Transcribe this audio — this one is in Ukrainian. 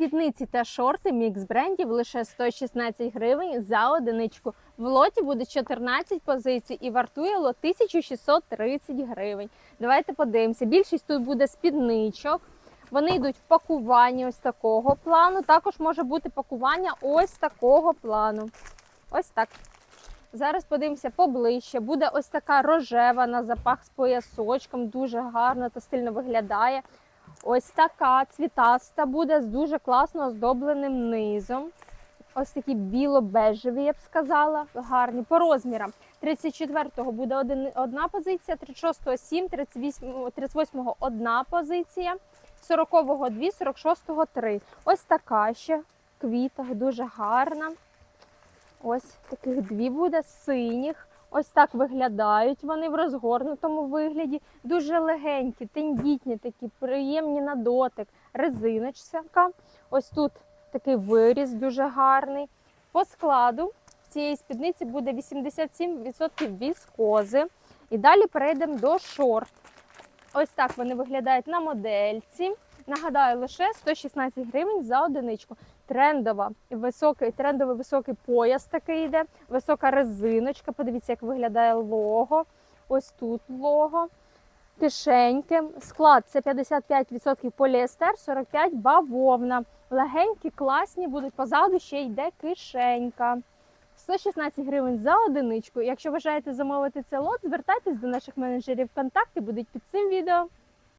Спідниці та шорти мікс брендів лише 116 гривень за одиничку. В лоті буде 14 позицій і вартує лот 1630 гривень. Давайте подивимося. Більшість тут буде спідничок. Вони йдуть в пакуванні ось такого плану. Також може бути пакування ось такого плану. Ось так. Зараз подивимося поближче. Буде ось така рожева на запах з поясочком, дуже гарно та стильно виглядає. Ось така цвітаста буде з дуже класно оздобленим низом. Ось такі біло-бежеві, я б сказала, гарні по розмірам. 34-го буде один, одна позиція, 36-го 7, 38, 38-го одна позиція, 40-го 2, 46-го 3. Ось така ще в дуже гарна. Ось таких дві буде синіх. Ось так виглядають вони в розгорнутому вигляді. Дуже легенькі, тендітні, такі приємні на дотик. Резиночка. Ось тут такий виріз дуже гарний. По складу цієї спідниці буде 87% віскози. І далі перейдемо до шорт. Ось так вони виглядають на модельці. Нагадаю, лише 116 гривень за одиничку. Трендова, високий, трендовий високий пояс такий йде, висока резиночка. Подивіться, як виглядає лого. Ось тут лого. Кишеньки. Склад це 55% поліестер, 45% бавовна. Легенькі, класні будуть. Позаду ще йде кишенька. 116 гривень за одиничку. Якщо бажаєте замовити цей лот, звертайтесь до наших менеджерів. Контакти будуть під цим відео.